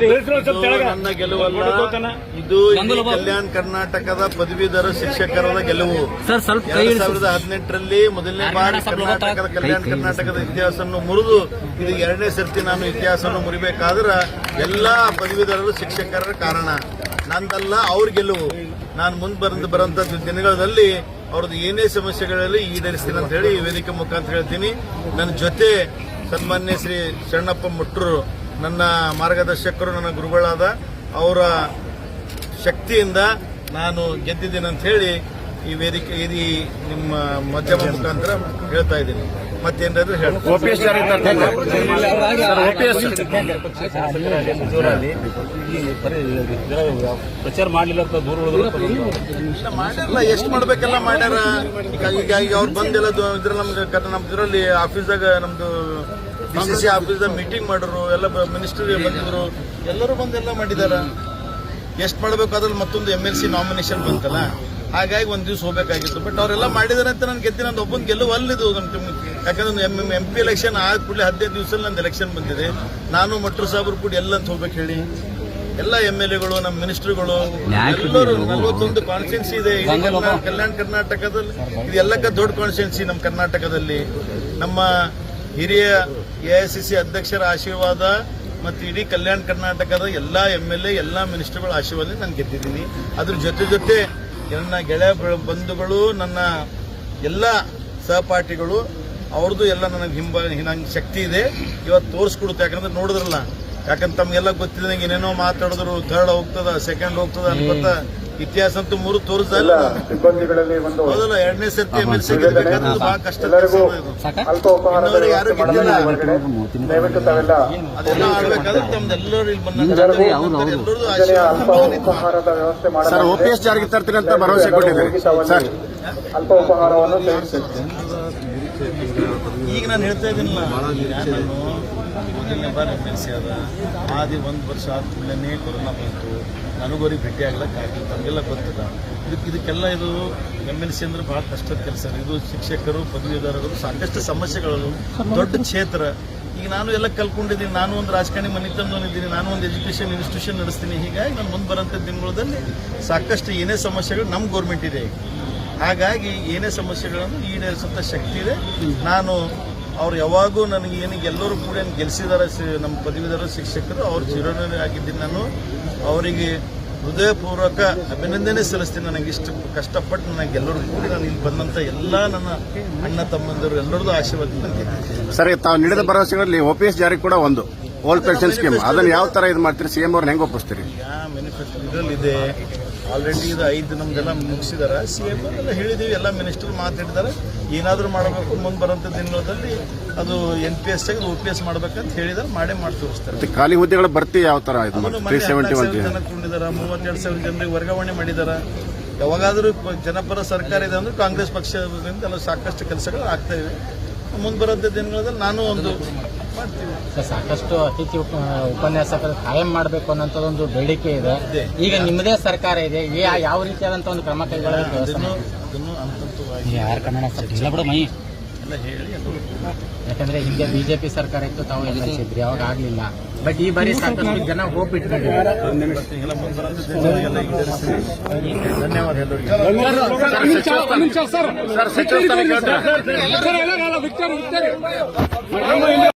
ನನ್ನ ಗೆಲುವಲ್ಲ ಇದು ಕಲ್ಯಾಣ ಕರ್ನಾಟಕದ ಪದವೀಧರ ಶಿಕ್ಷಕರ ಗೆಲುವು. ಸರ್ ಸ್ವಲ್ಪ ಕೈ ಎರಡ್. ಸಾವಿರದ ಹದಿನೆಂಟರಲ್ಲಿ ಮೊದಲನೇ ಬಾರಿ ಕರ್ನಾಟಕದ. ಕಲ್ಯಾಣ ಕರ್ನಾಟಕದ ಇತಿಹಾಸವನ್ನು ಮುರಿದು ಇದು ಎರಡನೇ ಸರ್ತಿ ನಾನು ಇತಿಹಾಸವನ್ನು ಮುರಿಬೇಕಾದ್ರೆ ಎಲ್ಲಾ ಪದವೀಧರರು ಶಿಕ್ಷಕರ ಕಾರಣ. ನಂದಲ್ಲ ಅವ್ರ ಗೆಲುವು. ನಾನು ಮುಂದೆ ಬರಂತ ಬರಂತ ದಿನಗಳಲ್ಲಿ ಅವ್ರದ್ದು ಏನೇ ಸಮಸ್ಯೆಗಳಲ್ಲಿ ಈಡೇರಿಸ್ತೀನಿ ಅಂತ ಹೇಳಿ ಈ ವೇದಿಕೆ ಮುಖಾಂತರ ಹೇಳ್ತೀನಿ. ನನ್ನ ಜೊತೆ ಸನ್ಮಾನ್ಯ ಶ್ರೀ ಶರಣಪ್ಪ ಮುಟ್ರು ನನ್ನ ಮಾರ್ಗದರ್ಶಕರು ನನ್ನ ಗುರುಗಳಾದ ಅವರ ಶಕ್ತಿಯಿಂದ ನಾನು ಗೆದ್ದಿದ್ದೀನಿ ಅಂತ ಹೇಳಿ ಈ ವೇದಿಕೆ ಈ ನಿಮ್ಮ ಮಧ್ಯಮ ಮುಖಾಂತರ ಹೇಳ್ತಾ ಇದ್ದೀನಿ. ಮತ್ತೇನಾದ್ರೂ ಹೇಳಿ. ಓಪಿಎಸ್ ಜಾರಿ ತರ್ತಾರೆ ಸರ್ ಓಪಿಎಸ್ ಪ್ರಚಾರ ಮಾಡಲಿಲ್ಲ ಮಾಡ್ಯಾರಲ್ಲ ಎಷ್ಟು ಮಾಡ್ಬೇಕೆಲ್ಲ ಮಾಡ್ಯಾರ. ಈಗ ಈಗ ಅವ್ರು ಬಂದೆಲ್ಲ ನಮ್ದು ಇದ್ರ ನಮ್ಗೆ ಕ- ನಮ್ ಇದರಲ್ಲಿ ಆಫೀಸ್ದಾಗ ನಮ್ದು ಡಿ ಸಿ ಸಿ ಆಫೀಸ್ದಾಗ ಮೀಟಿಂಗ್ ಮಾಡಿದ್ರು ಎಲ್ಲ ಮಿನಿಸ್ಟರ್ ಬಂದಿದ್ರು ಎಲ್ಲರೂ ಬಂದೆಲ್ಲ ಮಾಡಿದಾರ. ಎಷ್ಟು ಮಾಡ್ಬೇಕು ಅದ್ರಲ್ಲಿ ಮತ್ತೊಂದು ಎಂ ಎಲ್ ಸಿ ನಾಮಿನೇಷನ್ ಬಂತಲ್ಲ ಹಾಗಾಗಿ ಒಂದ್ ದಿವಸ ಹೋಗ್ಬೇಕಾಗಿತ್ತು. ಬಟ್ ಅವರೆಲ್ಲ ಮಾಡಿದಾರೆ ಅಂತ ನಾನು ಗೆದ್ದಿ ನಂದು ಒಬ್ಬನ ಗೆಲ್ಲುವ ಅಲ್ಲಿದು ಯಾಕಂದ್ರೆ ಎಂ ಎಂ ಪಿ ಎಲೆಕ್ಷನ್ ಆದ ಕೂಡಲೇ ಹದಿನೈದು ದಿವಸದಲ್ಲಿ ನಂದು ಎಲೆಕ್ಷನ್ ಬಂದಿದೆ. ನಾನು ಮಟ್ರು ಸಾಬ್ರು ಕೂಡ ಎಲ್ಲ ಅಂತ ಹೋಗ್ಬೇಕು ಹೇಳಿ. ಎಲ್ಲ ಎಂ ಎಲ್ ಎಗಳು ನಮ್ಮ ಮಿನಿಸ್ಟರ್ಗಳು ಎಲ್ಲರೂ ನಲ್ವತ್ತೊಂದು ಕಾನ್ಸ್ಟಿಟ್ಯೂನ್ಸಿ ಇದೆ. ಕಲ್ಯಾಣ ಕರ್ನಾಟಕದಲ್ಲಿ ಇದೆಲ್ಲಕ್ಕ ದೊಡ್ಡ ಕಾನ್ಸ್ಟಿಟ್ಯೂನ್ಸಿ ನಮ್ಮ ಕರ್ನಾಟಕದಲ್ಲಿ. ನಮ್ಮ ಹಿರಿಯ ಎ ಐ ಸಿ ಸಿ ಅಧ್ಯಕ್ಷರ ಆಶೀರ್ವಾದ ಮತ್ತು ಇಡೀ ಕಲ್ಯಾಣ ಕರ್ನಾಟಕದ ಎಲ್ಲ ಎಂ ಎಲ್ ಎ, ಎಲ್ಲ ಮಿನಿಸ್ಟರ್ಗಳ ಆಶೀರ್ವಾದ ನಾನು ಗೆದ್ದಿದ್ದೀನಿ. ಅದ್ರ ಜೊತೆ ಜೊತೆ ನನ್ನ ಗೆಳೆಯ ಬಂಧುಗಳು, ನನ್ನ ಎಲ್ಲ ಸಹಪಾಠಿಗಳು, ಅವ್ರದ್ದು ಎಲ್ಲ ನನಗೆ ಹಿಂಬ ನಂಗೆ ಶಕ್ತಿ ಇದೆ. ಇವತ್ತು ತೋರಿಸ್ಕೊಡುತ್ತೆ. ಯಾಕಂದ್ರೆ ನೋಡಿದ್ರಲ್ಲ, ಯಾಕಂದ್ರೆ ತಮಗೆಲ್ಲ ಗೊತ್ತಿದ್ದಂಗೆ ಏನೇನೋ ಮಾತಾಡಿದ್ರು ಥರ್ಡ್ ಹೋಗ್ತದ ಸೆಕೆಂಡ್ ಹೋಗ್ತದ ಅನ್ಕೊತ ಇತಿಹಾಸ ಅಂತೂ ಮೂರು ತೋರಿಸಲ್ಲ. ಸಿಬ್ಬಂದಿಗಳಲ್ಲಿ ಒಂದು. ಹೌದಲ್ಲ ಎರಡನೇ ಸರ್ತಿ ಎಂ ಎಲ್ ಸಿ ಗೆಲ್ಲಬೇಕಾದ್ರೆ ಬಹಳ ಕಷ್ಟ ಎಲ್ಲರಿಗೂ ಇದು. ಅಲ್ಪ ಉಪಹಾರದ ಇನ್ನೂವರೆಗೆ ಯಾರು ಗೆದ್ದಿಲ್ಲ. ದಯವಿಟ್ಟು ತಾವೆಲ್ಲ ಅದೆಲ್ಲ ಆಡ್ಬೇಕಾದ್ರೆ ತಮ್ದೆಲ್ಲರೂ ಇಲ್ಲಿ ಬಂದ ಎಲ್ಲರಿಗೂ ಎಲ್ಲರದು ಅಲ್ಪ ಉಪಹಾರದ ವ್ಯವಸ್ಥೆ ಸರ್ ಓಪಿಎಸ್ ಜಾರಿಗೆ ತರ್ತೀನಿ ಅಂತ ಭರವಸೆ ಕೊಟ್ಟಿದ್ದಾರೆ. ಸರ್. ಅಲ್ಪ ಉಪಹಾರವನ್ನು ಈಗ ನಾನು ಹೇಳ್ತಾ ಇದ್ದೀನಿ ಮೊದಲನೇ ಬಾರಿ ಎಂ ಎಲ್ ಸಿ ಆದ ಆದಿ ಒಂದು ವರ್ಷ ಆದ ಕೂಡಲೇ ಕೊರೋನಾ ಬಂತು. ನನಗೋರಿಗೆ ಭೇಟಿ ಆಗ್ಲಿಕ್ಕಾಗಿಲ್ಲ ತಮಗೆಲ್ಲ ಗೊತ್ತದ. ಇದಕ್ಕೆ ಇದಕ್ಕೆಲ್ಲ ಇದು ಎಂ ಎಲ್ ಸಿ ಅಂದ್ರೆ ಬಹಳ ಕಷ್ಟದ ಕೆಲಸ. ಇದು ಶಿಕ್ಷಕರು, ಪದವೀಧರರು, ಸಾಕಷ್ಟು ಸಮಸ್ಯೆಗಳು. ದೊಡ್ಡ ಕ್ಷೇತ್ರ. ಈಗ ನಾನು ಎಲ್ಲ ಕಲ್ಕೊಂಡಿದ್ದೀನಿ ನಾನು ಒಂದು ರಾಜಕಾರಣಿ ಮನೆ ತಂದವನಿದ್ದೀನಿ. ನಾನು ಒಂದು ಎಜುಕೇಷನ್ ಇನ್ಸ್ಟಿಟ್ಯೂಷನ್ ನಡೆಸ್ತೀನಿ. ಹೀಗಾಗಿ ನಾನು ಮುಂದೆ ಬರೋಂಥ ದಿನಗಳಲ್ಲಿ ಸಾಕಷ್ಟು ಏನೇ ಸಮಸ್ಯೆಗಳು ನಮ್ಮ ಗೌರ್ಮೆಂಟ್ ಇದೆ. ಹಾಗಾಗಿ ಏನೇ ಸಮಸ್ಯೆಗಳನ್ನು ಈಡೇರಿಸುವಂಥ ಶಕ್ತಿ ಇದೆ. ನಾನು ಅವ್ರು ಯಾವಾಗೂ ನನಗೆ ಏನಿಗೆ ಎಲ್ಲರೂ ಕೂಡ ಏನು ಗೆಲ್ಲಿಸಿದಾರೆ ನಮ್ಮ ಪದವೀಧರ ಶಿಕ್ಷಕರು ಅವ್ರ ಚಿರೋಣಿ ಆಗಿದ್ದೀನಿ ನಾನು. ಅವರಿಗೆ ಹೃದಯಪೂರ್ವಕ ಅಭಿನಂದನೆ ಸಲ್ಲಿಸ್ತೀನಿ. ನನಗೆ ಇಷ್ಟು ಕಷ್ಟಪಟ್ಟು ನನಗೆ ಎಲ್ಲರೂ ಕೂಡ ನಾನು ಇಲ್ಲಿ ಬಂದಂಥ ಎಲ್ಲ ನನ್ನ ಅಣ್ಣ ತಮ್ಮಂದರು ಎಲ್ಲರದ್ದು ಆಶೀರ್ವಾದ ಸರಿ ಸರ್ ತಾವು ನೀಡಿದ ಭರವಸೆಗಳಲ್ಲಿ ಒ ಪಿ ಎಸ್ ಜಾರಿ ಕೂಡ ಒಂದು. ಓಲ್ಡ್ ಪೆನ್ಷನ್ ಸ್ಕೀಮ್ ಅದನ್ನು ಯಾವ ತರ ಇದು ಮಾಡ್ತೀರಿ? ಸಿಎಂ ಅವ್ರನ್ನ ಹೆಂಗೆ ಒಪ್ಪಿಸ್ತೀರಿ? ಮ್ಯಾನಿಫೆಸ್ಟೋ ಇದರಲ್ಲಿ ಇದೆ ಆಲ್ರೆಡಿ ಇದು ಐದು ನಮ್ದೆಲ್ಲ ಮುಗಿಸಿದಾರೆ. ಸಿ ಎಂ ಎಲ್ಲ ಹೇಳಿದೀವಿ ಎಲ್ಲ ಮಿನಿಸ್ಟರ್ ಮಾತಾಡಿದ್ದಾರೆ ಏನಾದರೂ ಮಾಡಬೇಕು ಮುಂದೆ ಬರೋಂಥ ದಿನಗಳಲ್ಲಿ ಅದು ಎನ್ ಪಿ ಎಸ್ ತೆಗೆದು ಒ ಪಿ ಎಸ್ ಮಾಡ್ಬೇಕಂತ ಹೇಳಿದಾರೆ ಮಾಡೇ ಮಾಡಿ ತೋರಿಸ್ತಾರೆ. ಖಾಲಿ ಹುದ್ದೆಗಳ ಭರ್ತಿ ಯಾವ ಥರ ಇದು ಅದನ್ನು ತ್ರೀ ಮೊನ್ನೆ ಸೆವೆಂಟಿ ಒನ್ ಹದಿನಾಲ್ಕು ಸಾವಿರ ಜನ ಕೊಂಡಿದಾರ ಮೂವತ್ತೆರಡು ಸಾವಿರ ಜನರಿಗೆ ವರ್ಗಾವಣೆ ಮಾಡಿದ್ದಾರೆ ಯಾವಾಗಾದರೂ ಜನಪರ ಸರ್ಕಾರ ಇದೆ ಅಂದ್ರೆ ಕಾಂಗ್ರೆಸ್ ಪಕ್ಷದಿಂದ ಎಲ್ಲ ಸಾಕಷ್ಟು ಕೆಲಸಗಳು ಆಗ್ತಾ ಇವೆ. ಮುಂದೆ ಬರೋಂಥ ದಿನಗಳಲ್ಲಿ ನಾನು ಒಂದು ಸಾಕಷ್ಟು ಅತಿಥಿ ಉಪ- ಉಪನ್ಯಾಸಕರು ಕಾಯಂ ಮಾಡಬೇಕು ಅನ್ನೋಂಥದ್ದೊಂದು ಬೇಡಿಕೆ ಇದೆ. ಈಗ ನಿಮ್ಮದೇ ಸರ್ಕಾರ ಇದೆ. ಯಾ- ಯಾವ ರೀತಿಯಾದಂತ ಒಂದು ಕ್ರಮ ಕೈಗೊಳ್ಳಬೇಕು ಯಾಕಂದ್ರೆ ಹಿಂದೆ ಬಿಜೆಪಿ ಸರ್ಕಾರ ಇತ್ತು ತಾವು ಎದುರಿಸಿದ್ರಿ ಅವಾಗ ಆಗ್ಲಿಲ್ಲ. ಬಟ್ ಈ ಬಾರಿ ಸಾಕಷ್ಟು ಜನ ಹೋಪ್ ಇಟ್ಕೊಂಡಿದ್ದಾರೆ. ಧನ್ಯವಾದ